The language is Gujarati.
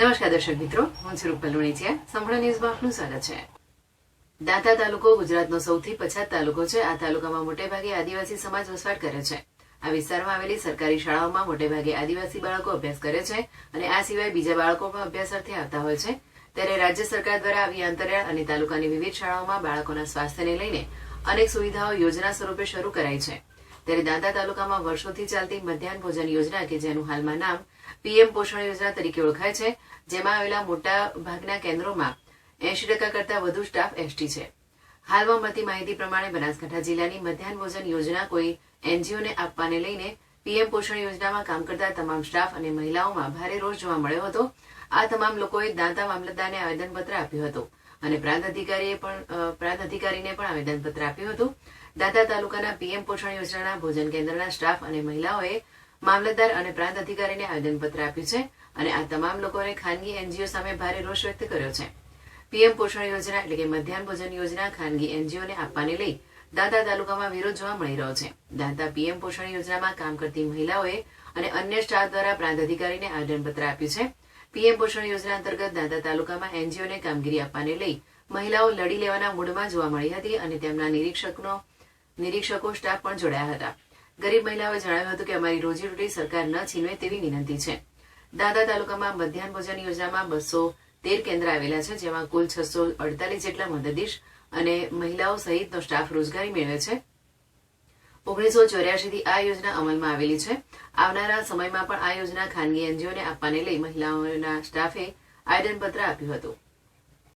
નમસ્કાર દર્શક મિત્રો, હું સ્વરૂપ છે સંભળા ન્યૂઝમાં આપનું સ્વાગત છે. દાંતા તાલુકો ગુજરાતનો સૌથી પછાત તાલુકો છે. આ તાલુકામાં મોટેભાગે આદિવાસી સમાજ વસવાટ કરે છે. આ વિસ્તારમાં આવેલી સરકારી શાળાઓમાં મોટેભાગે આદિવાસી બાળકો અભ્યાસ કરે છે અને આ સિવાય બીજા બાળકો પણ અભ્યાસાર્થે આવતા હોય છે. ત્યારે રાજ્ય સરકાર દ્વારા આવી આંતરિયાળ અને તાલુકાની વિવિધ શાળાઓમાં બાળકોના સ્વાસ્થ્યને લઈને અનેક સુવિધાઓ યોજના સ્વરૂપે શરૂ કરાઈ છે. ત્યારે દાંતા તાલુકામાં વર્ષોથી ચાલતી મધ્યાહન ભોજન યોજના કે જેનું હાલમાં નામ પીએમ પોષણ યોજના તરીકે ઓળખાય છે, જેમાં આવેલા મોટા ભાગના કેન્દ્રોમાં એંશી ટકા કરતાં વધુ સ્ટાફ એસટી છે. હાલમાં મળતી માહિતી પ્રમાણે બનાસકાંઠા જિલ્લાની મધ્યાહન ભોજન યોજના કોઈ એનજીઓને આપવાને લઈને પીએમ પોષણ યોજનામાં કામ કરતા તમામ સ્ટાફ અને મહિલાઓમાં ભારે રોષ જોવા મળ્યો હતો. આ તમામ લોકોએ દાંતા મામલતદારને આવેદનપત્ર આપ્યું હતું. અને પ્રાંત અધિકારીએ પણ પ્રાંત અધિકારીને પણ આવેદનપત્ર આપ્યું હતું. દાદા તાલુકાના પીએમ પોષણ યોજનાના ભોજન કેન્દ્રના સ્ટાફ અને મહિલાઓએ મામલતદાર અને પ્રાંત અધિકારીને આવેદનપત્ર આપ્યું છે અને આ તમામ લોકોએ ખાનગી એનજીઓ સામે ભારે રોષ વ્યક્ત કર્યો છે. પીએમ પોષણ યોજના એટલે કે મધ્યાહન ભોજન યોજના ખાનગી એનજીઓને આપવાને લઈ દાંતા તાલુકામાં વિરોધ જોવા મળી રહ્યો છે. દાંતા પીએમ પોષણ યોજનામાં કામ કરતી મહિલાઓએ અને અન્ય સ્ટાફ દ્વારા પ્રાંત અધિકારીને આવેદનપત્ર આપ્યું છે. પીએમ પોષણ યોજના અંતર્ગત દાદા તાલુકામાં એનજીઓને કામગીરી આપવાને લઈ મહિલાઓ લડી લેવાના મૂડમાં જોવા મળી હતી અને તેમના નિરીક્ષકનો, નિરીક્ષકો સ્ટાફ પણ જોડાયા હતા. ગરીબ મહિલાઓએ જણાવ્યું હતું કે અમારી રોજીરોટી સરકાર ન છીનવે તેવી વિનંતી છે. દાદા તાલુકામાં મધ્યાહન ભોજન યોજનામાં બસો તેર કેન્દ્ર આવેલા છે, જેમાં કુલ છસો અડતાલીસ જેટલા મદદીશ અને મહિલાઓ સહિતનો સ્ટાફ રોજગારી મેળવે છે. ઓગણીસો ચોર્યાસીથી આ યોજના અમલમાં આવેલી છે. આવનારા સમયમાં પણ આ યોજના ખાનગી એનજીઓને આપવાને લઈ મહિલાઓના સ્ટાફે આવેદનપત્ર આપ્યું હતું.